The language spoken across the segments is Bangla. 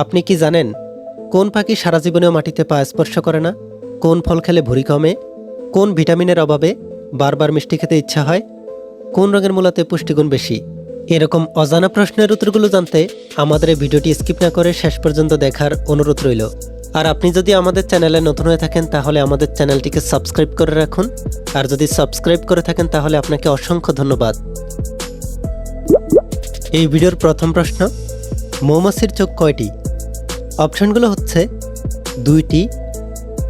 আপনি কি জানেন, কোন পাখি সারা জীবনেও মাটিতে পা স্পর্শ করে না? কোন ফল খেলে ভুঁড়ি কমে? কোন ভিটামিনের অভাবে বারবার মিষ্টি খেতে ইচ্ছা হয়? কোন রঙের মূলাতে পুষ্টিগুণ বেশি? এরকম অজানা প্রশ্নের উত্তরগুলো জানতে আমাদের এই ভিডিওটি স্কিপ না করে শেষ পর্যন্ত দেখার অনুরোধ রইল। আর আপনি যদি আমাদের চ্যানেলে নতুন হয়ে থাকেন, তাহলে আমাদের চ্যানেলটিকে সাবস্ক্রাইব করে রাখুন। আর যদি সাবস্ক্রাইব করে থাকেন, তাহলে আপনাকে অসংখ্য ধন্যবাদ। এই ভিডিওর প্রথম প্রশ্ন, মৌমাছির চোখ কয়টি? অপশনগুলো হচ্ছে দুইটি,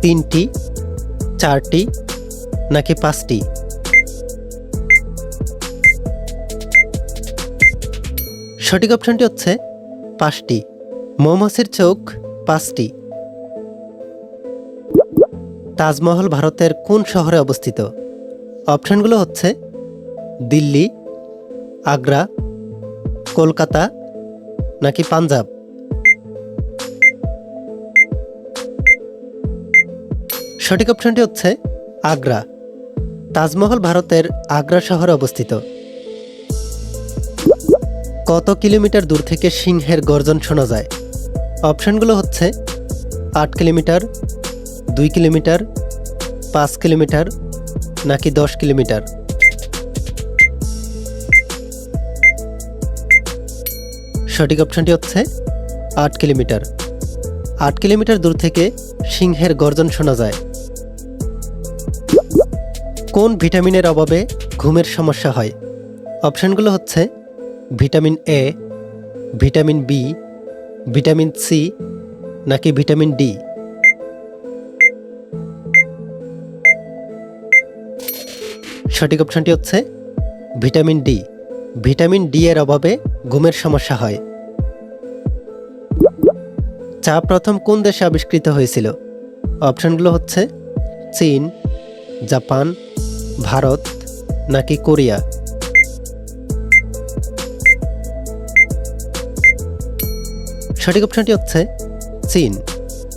তিনটি, চারটি, নাকি পাঁচটি? সঠিক অপশনটি হচ্ছে পাঁচটি। মৌমাছির চোখ পাঁচটি। তাজমহল ভারতের কোন শহরে অবস্থিত? অপশানগুলো হচ্ছে দিল্লি, আগ্রা, কলকাতা, নাকি পাঞ্জাব? সঠিক অপশনটি হচ্ছে আগ্রা। তাজমহল ভারতের আগ্রা শহরে অবস্থিত। কত কিলোমিটার দূর থেকে সিংহের গর্জন শোনা যায়? অপশনগুলো হচ্ছে আট কিলোমিটার, দুই কিলোমিটার, পাঁচ কিলোমিটার, নাকি দশ কিলোমিটার? সঠিক অপশনটি হচ্ছে আট কিলোমিটার। আট কিলোমিটার দূর থেকে সিংহের গর্জন শোনা যায়। কোন ভিটামিনের অভাবে ঘুমের সমস্যা হয়? অপশানগুলো হচ্ছে vitamin A vitamin B vitamin C নাকি ভিটামিন ডি সঠিক অপশনটি হচ্ছে ভিটামিন ডি ভিটামিন ডি এর অভাবে ঘুমের সমস্যা হয়। চা প্রথম কোন দেশে আবিষ্কৃত হয়েছিল? অপশানগুলো হচ্ছে চীন, জাপান ভারত নাকি কোরিয়া? সঠিক অপশনটি হচ্ছে চীন।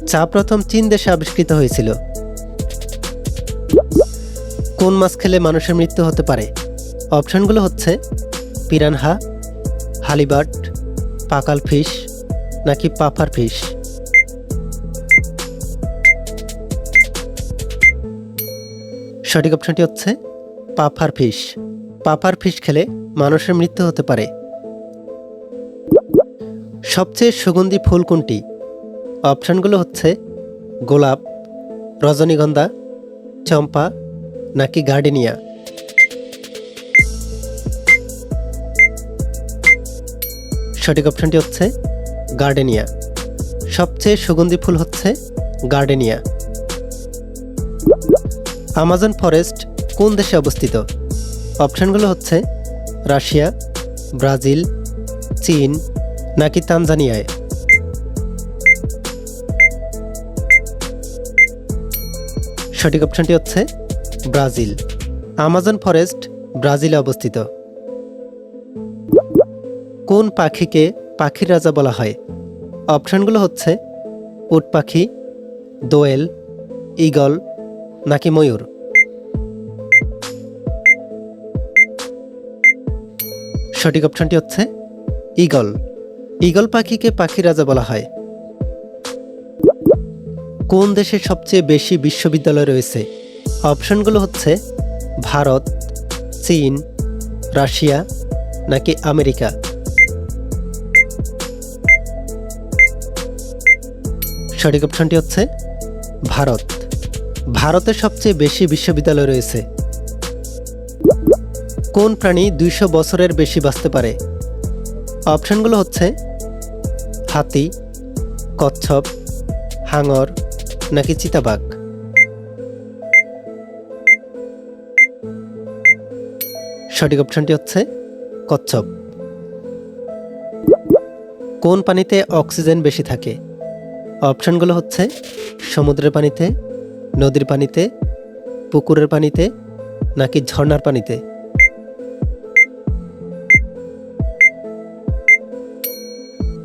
চা প্রথম চীন দেশে আবিষ্কৃত হয়েছিল। কোন মাছ খেলে মানুষের মৃত্যু হতে পারে? অপশনগুলো হচ্ছে পিরানহা হালিবাট পাকাল ফিশ নাকি পাফার ফিশ? সঠিক অপশনটি হচ্ছে পাফার ফিশ। পাফার ফিশ খেলে মানুষের মৃত্যু হতে পারে। সবচেয়ে সুগন্ধি ফুল কোনটি? অপশনগুলো হচ্ছে গোলাপ, রজনীগন্ধা, চম্পা নাকি গার্ডেনিয়া? সঠিক অপশনটি হচ্ছে গার্ডেনিয়া। সবচেয়ে সুগন্ধি ফুল হচ্ছে গার্ডেনিয়া। আমাজন ফরেস্ট কোন দেশে অবস্থিত? অপশানগুলো হচ্ছে রাশিয়া, ব্রাজিল, চীন নাকি তানজানিয়ায়? সঠিক অপশনটি হচ্ছে ব্রাজিল। আমাজন ফরেস্ট ব্রাজিলে অবস্থিত। কোন পাখিকে পাখির রাজা বলা হয়? অপশনগুলো হচ্ছে উট পাখি, দোয়েল, ঈগল নাকি ময়ূর? সঠিক অপশনটি হচ্ছে ঈগল ঈগল পাখিকে পাখি রাজা বলা হয়। কোন দেশে সবচেয়ে বেশি বিশ্ববিদ্যালয় রয়েছে? অপশনগুলো হচ্ছে ভারত, চীন, রাশিয়া নাকি আমেরিকা? সঠিক অপশনটি হচ্ছে ভারত। ভারতে সবচেয়ে বেশি বিশ্ববিদ্যালয় রয়েছে। কোন প্রাণী দুইশো বছরের বেশি বাঁচতে পারে? অপশনগুলো হচ্ছে, হাতি, কচ্ছপ, হাঙর, নাকি চিতাবাঘ? সঠিক অপশনটি হচ্ছে, কচ্ছপ। কোন পানিতে অক্সিজেন বেশি থাকে? অপশনগুলো হচ্ছে, সমুদ্রের পানিতে নদীর পানিতে, পুকুরের পানিতে, নাকি ঝর্ণার পানিতে?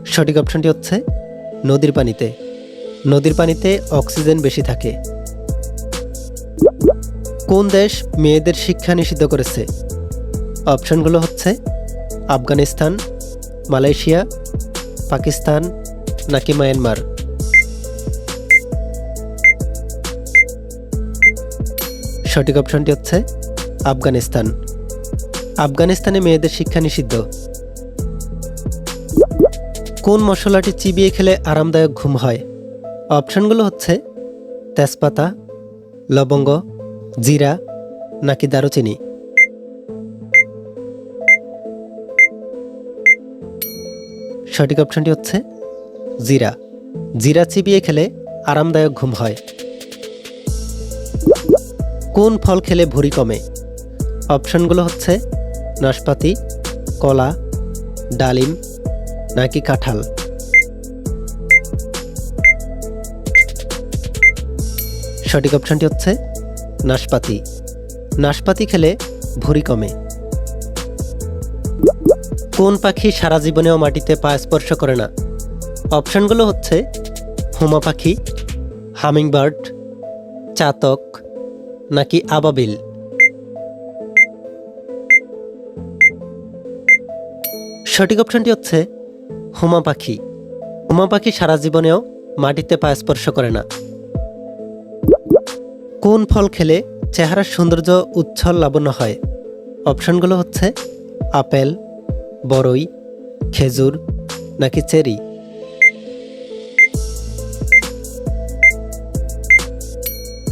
সঠিক অপশনটি হচ্ছে নদীর পানিতে। নদীর পানিতে অক্সিজেন বেশি থাকে। কোন দেশ মেয়েদের শিক্ষা নিষিদ্ধ করেছে? অপশনগুলো হচ্ছে আফগানিস্তান, মালয়েশিয়া, পাকিস্তান, নাকি মায়ানমার? সঠিক অপশনটি হচ্ছে আফগানিস্তান। আফগানিস্তানে মেয়েদের শিক্ষা নিষিদ্ধ। কোন মশলাটি চিবিয়ে খেলে আরামদায়ক ঘুম হয়? অপশনগুলো হচ্ছে তেজপাতা, লবঙ্গ, জিরা নাকি দারুচিনি। সঠিক অপশনটি হচ্ছে জিরা। জিরা চিবিয়ে খেলে আরামদায়ক ঘুম হয়। কোন ফল খেলে ভুঁড়ি কমে? অপশনগুলো হচ্ছে নাশপাতি, কলা, ডালিম, নাকি কাঁঠাল। সঠিক অপশনটি হচ্ছে নাশপাতি। নাশপাতি খেলে ভুঁড়ি কমে। কোন পাখি সারা জীবনেও মাটিতে পা স্পর্শ করে না? অপশানগুলো হচ্ছে হুমা পাখি, হামিংবার্ড, চাতক নাকি আবাবিল? সঠিক অপশনটি হচ্ছে হুমা পাখি। হুমা পাখি সারা জীবনেও মাটিতে পা স্পর্শ করে না। কোন ফল খেলে চেহারার সৌন্দর্য উচ্ছল লাবণ্য হয়? অপশনগুলো হচ্ছে আপেল বড়ই খেজুর নাকি চেরি?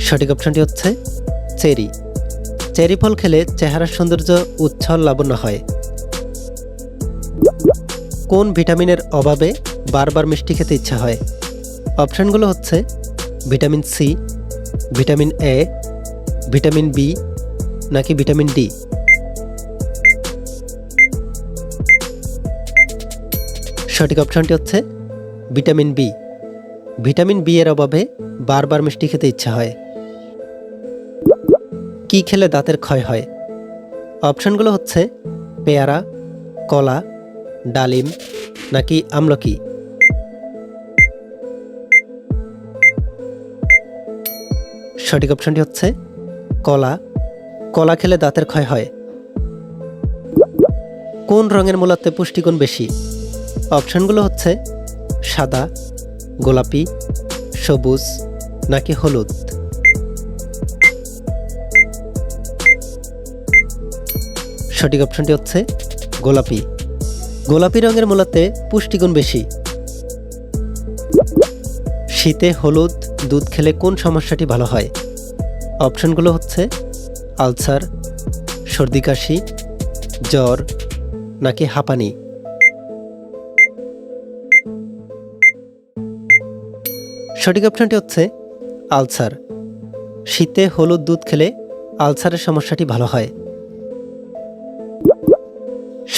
সঠিক অপশনটি হচ্ছে চেরি। চেরি ফল খেলে চেহারার সৌন্দর্য উচ্ছল লাবণ্য হয়। কোন ভিটামিনের অভাবে বারবার মিষ্টি খেতে ইচ্ছা হয়? অপশনগুলো হচ্ছে vitamin C, vitamin A, vitamin B, নাকি ভিটামিন ডি। সঠিক অপশনটি হচ্ছে ভিটামিন বি। ভিটামিন বি এর অভাবে বারবার মিষ্টি খেতে ইচ্ছা হয়। কি খেলে দাঁতের ক্ষয় হয়? অপশানগুলো হচ্ছে পেয়ারা, কলা, ডালিম নাকি আমলকি। সঠিক অপশনটি হচ্ছে কলা। কলা খেলে দাঁতের ক্ষয় হয়। কোন রঙের মূলাতে পুষ্টিগুণ বেশি? অপশানগুলো হচ্ছে সাদা, গোলাপি, সবুজ নাকি হলুদ? সঠিক অপশনটি হচ্ছে গোলাপি। গোলাপি রঙের মূলাতে পুষ্টিগুণ বেশি। শীতে হলুদ, দুধ খেলে কোন সমস্যাটি ভালো হয়? অপশনগুলো হচ্ছে আলসার, সর্দি কাশি, জ্বর নাকি হাঁপানি। সঠিক অপশনটি হচ্ছে আলসার। শীতে হলুদ, দুধ খেলে আলসারের সমস্যাটি ভালো হয়।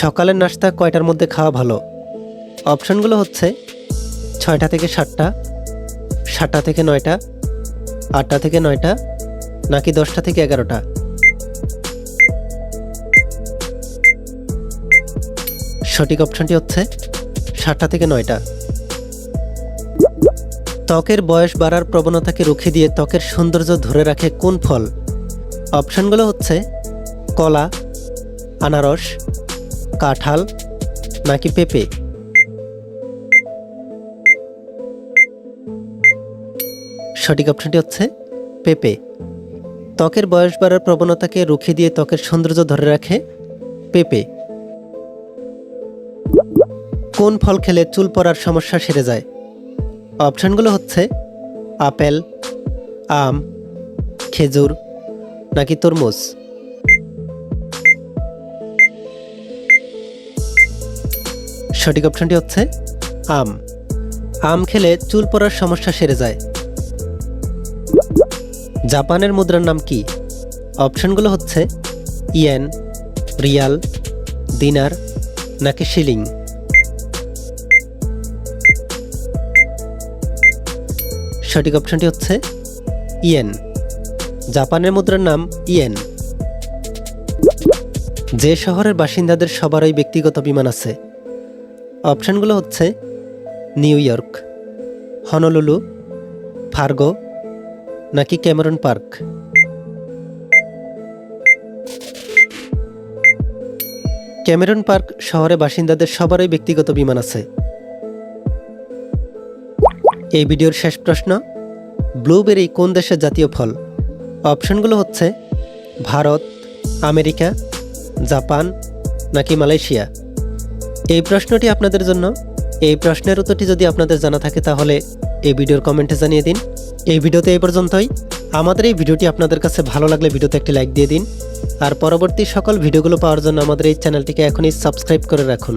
সকালের নাস্তা কয়টার মধ্যে খাওয়া ভালো? অপশনগুলো হচ্ছে ছয়টা থেকে সাতটা সাতটা থেকে নয়টা, আটটা থেকে নয়টা, নাকি দশটা থেকে এগারোটা। সঠিক অপশনটি হচ্ছে সাতটা থেকে নয়টা। ত্বকের বয়স বাড়ার প্রবণতাকে রুখে দিয়ে ত্বকের সৌন্দর্য ধরে রাখে কোন ফল? অপশনগুলো হচ্ছে কলা, আনারস কাঁঠাল নাকি পেঁপে? সঠিক অপশনটি হচ্ছে পেঁপে। ত্বকের বয়স বাড়ার প্রবণতাকে রুখে দিয়ে ত্বকের সৌন্দর্য ধরে রাখে পেঁপে। কোন ফল খেলে চুল পড়ার সমস্যা সেরে যায়? অপশনগুলো হচ্ছে আপেল, আম, খেজুর নাকি তরমুজ? সঠিক অপশনটি হচ্ছে আম। আম খেলে চুল পড়ার সমস্যা সেরে যায়। জাপানের মুদ্রার নাম কি? অপশনগুলো হচ্ছে ইয়েন, রিয়াল, দিনার নাকি শিলিং। সঠিক অপশনটি হচ্ছে ইয়েন। জাপানের মুদ্রার নাম ইয়েন। যে শহরের বাসিন্দাদের সবারই ব্যক্তিগত বিমান আছে অপশনগুলো হচ্ছে নিউ ইয়র্ক, হনলুলু ফার্গো নাকি ক্যামেরন পার্ক। ক্যামেরন পার্ক শহরে বাসিন্দাদের সবারই ব্যক্তিগত বিমান আছে। এই ভিডিওর শেষ প্রশ্ন, ব্লুবেরি কোন দেশের জাতীয় ফল? অপশনগুলো হচ্ছে ভারত, আমেরিকা, জাপান, নাকি মালয়েশিয়া? এই প্রশ্নটি আপনাদের জন্য। এই প্রশ্নের উত্তরটি যদি আপনাদের জানা থাকে তাহলে এই ভিডিওর কমেন্টে জানিয়ে দিন। এই ভিডিওতে এই পর্যন্তই। আমাদের এই ভিডিওটি আপনাদের কাছে ভালো লাগলে ভিডিওতে একটি লাইক দিয়ে দিন। আর পরবর্তী সকল ভিডিওগুলো পাওয়ার জন্য আমাদের এই চ্যানেলটিকে এখনই সাবস্ক্রাইব করে রাখুন।